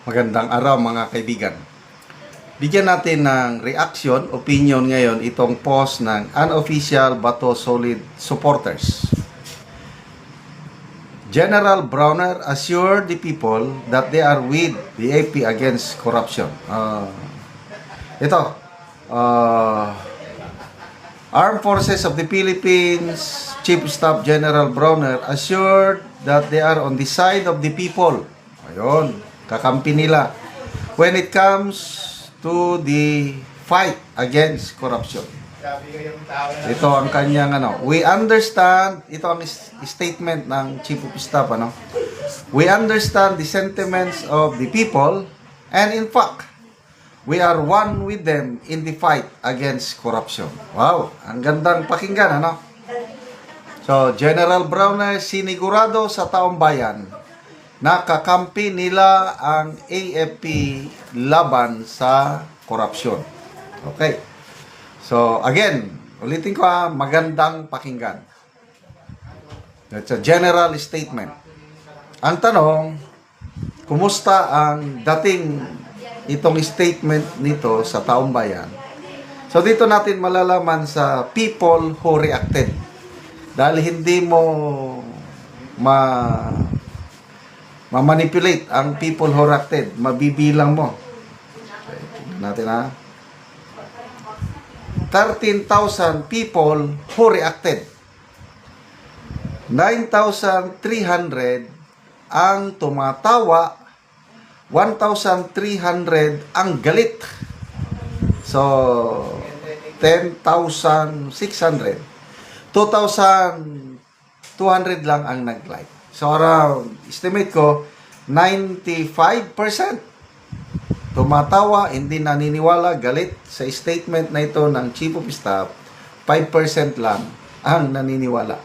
Magandang araw mga kaibigan. Bigyan natin ng reaction, opinion ngayon itong post ng unofficial Bato Solid supporters. General Browner assured the people that they are with the AP against corruption. Ah, ito, ah, Armed Forces of the Philippines Chief Staff General Browner assured that they are on the side of the people. Ayun, kakampi nila. When it comes to the fight against corruption. Ito ang kanyang ano. We understand, ito ang statement ng Chief of Staff ano. We understand the sentiments of the people and in fact, we are one with them in the fight against corruption. Wow, ang gandang pakinggan ano. So, General Browner sinigurado sa taong bayan na kakampi nila ang AFP laban sa korupsyon. Okay. So, again, ulitin ko ha, magandang pakinggan. That's a general statement. Ang tanong, kumusta ang dating itong statement nito sa taong bayan? So, dito natin malalaman sa people who reacted. Dahil hindi mo ma ma-manipulate ang people who reacted. Mabibilang mo. Okay, natin ha. 13,000 people who reacted. 9,300 ang tumatawa. 1,300 ang galit. So, 10,600. 2,200 lang ang nag-like. So, around, estimate ko, 95% tumatawa, hindi naniniwala, galit sa statement na ito ng Chief of Staff, 5% lang ang naniniwala.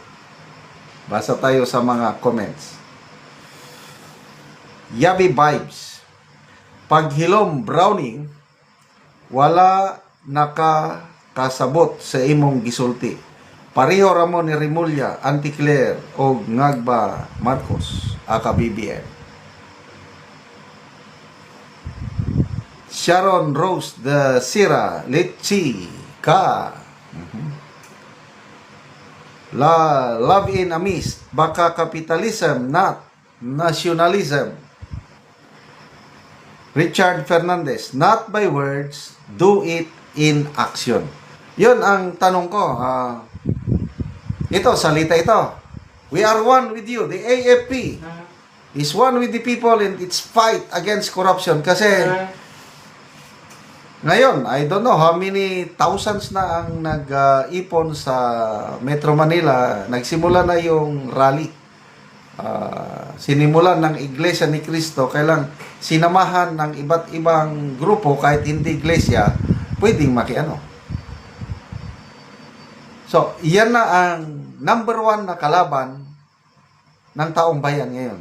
Basa tayo sa mga comments. Yabi vibes. Paghilom browning, wala nakakasabot sa imong gisulti. Pareho ramon ni Rimulya, Anticlair o Ngagba Marcos, aka BBM. Sharon Rose the Sira Litchi Ka Mhm. La Love in a Mist Baka Capitalism Not Nationalism Richard Fernandez Not by words Do it in action Yun ang tanong ko ah, Ito, salita ito We are one with you The AFP is one with the people in its fight against corruption kasi ngayon, I don't know how many thousands na ang nag-ipon sa Metro Manila. Nagsimula na yung rally. Ah, sinimulan ng Iglesia ni Cristo. Kailang sinamahan ng iba't ibang grupo kahit hindi iglesia, pwedeng makiano. So, yan na ang number one na kalaban ng taong bayan ngayon.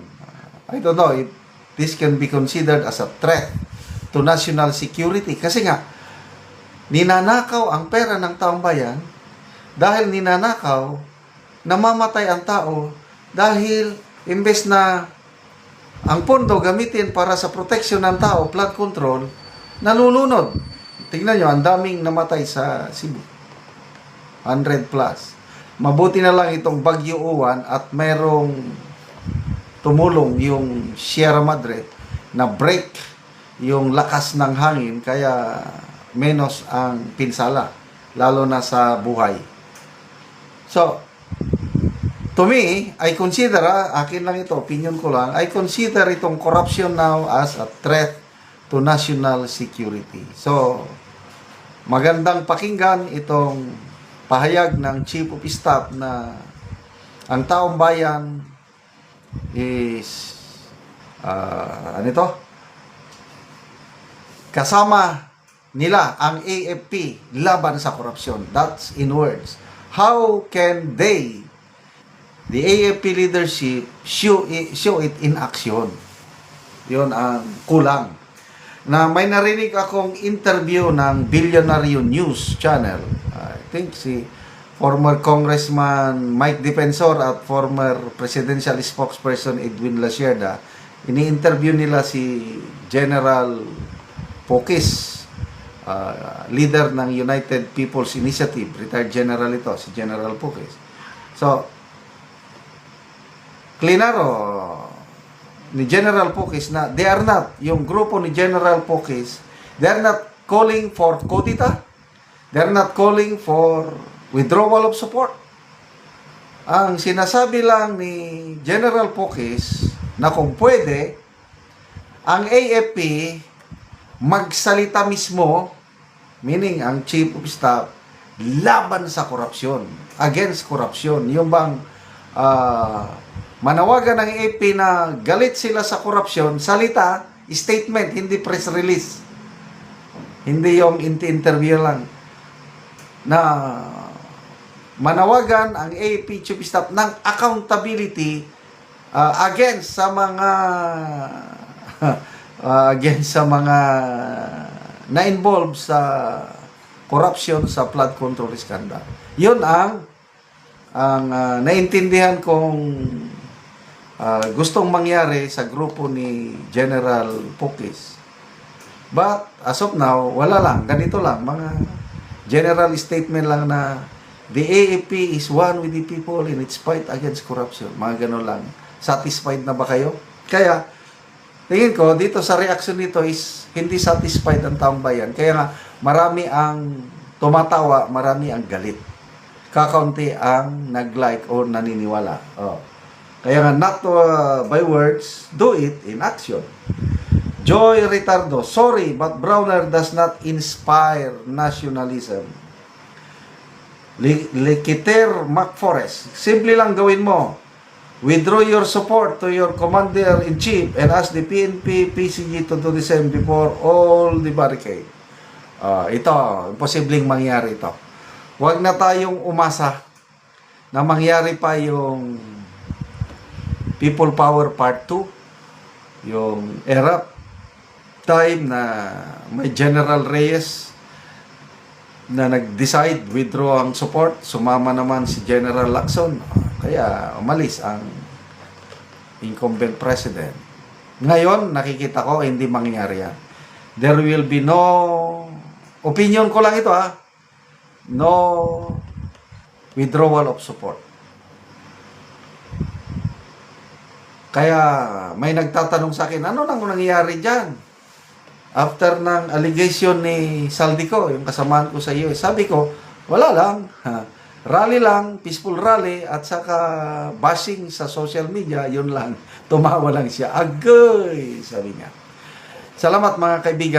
I don't know if this can be considered as a threat to national security. Kasi nga, ninanakaw ang pera ng taong bayan dahil ninanakaw, namamatay ang tao dahil imbes na ang pondo gamitin para sa protection ng tao, flood control, nalulunod. Tingnan nyo, ang daming namatay sa Cebu. 100 plus. Mabuti na lang itong Bagyo Uwan at merong tumulong yung Sierra Madre na break yung lakas ng hangin kaya menos ang pinsala lalo na sa buhay. So, to me, I consider, ah, akin lang ito, opinion ko lang, I consider itong corruption now as a threat to national security. So, magandang pakinggan itong pahayag ng Chief of Staff na ang taong bayan is ah, ano ito? Kasama nila ang AFP laban sa korupsyon. That's in words. How can they, the AFP leadership, show it, show it in action? Yun ang kulang. Na may narinig akong interview ng Billionaire News Channel. Think si former Congressman Mike Defensor at former presidential spokesperson Edwin Lasierda ini-interview nila si General Pokis, uh, leader ng United People's Initiative, retired general ito, si General Pokis. So, klinaro ni General Pokis na they are not, yung grupo ni General Pokis, they are not calling for kudita, they are not calling for withdrawal of support. Ang sinasabi lang ni General Pokis na kung pwede, ang AFP magsalita mismo, meaning ang Chief of Staff, laban sa korupsyon, against korupsyon. Yung bang ah, manawagan ng AFP na galit sila sa korupsyon, salita, statement, hindi press release. Hindi yung inti-interview lang. Na manawagan ang AFP Chief Staff ng accountability uh, against sa mga uh, against sa mga na-involve sa corruption sa flood control scandal. Yun ang ang uh, naintindihan kong uh, gustong mangyari sa grupo ni General Pokis. But as of now, wala lang, ganito lang, mga general statement lang na the AAP is one with the people in its fight against corruption. Mga ganun lang. Satisfied na ba kayo? Kaya, tingin ko, dito sa reaction nito is hindi satisfied ang taong bayan. Kaya nga, marami ang tumatawa, marami ang galit. Kakaunti ang nag-like o naniniwala. Oh. Kaya nga, not uh, by words, do it in action. Joy Ritardo, sorry, but Browner does not inspire nationalism. Li- Likiter McForest, simple lang gawin mo. Withdraw your support to your commander-in-chief and ask the PNP, PCG to do the same before all the barricade. Ah, ito, posibleng mangyari ito. Huwag na tayong umasa na mangyari pa yung People Power Part 2, yung ERAP time na may General Reyes na nag-decide withdraw ang support, sumama naman si General Lacson. Kaya umalis ang incumbent president. Ngayon, nakikita ko hindi mangyayari yan. There will be no opinion ko lang ito ha. No withdrawal of support. Kaya may nagtatanong sa akin, ano nang nangyayari dyan? After ng allegation ni Saldico, yung kasamaan ko sa iyo, sabi ko, wala lang. Ha, rally lang, peaceful rally, at saka bashing sa social media, yun lang. Tumawa lang siya. Agay, sabi niya. Salamat mga kaibigan.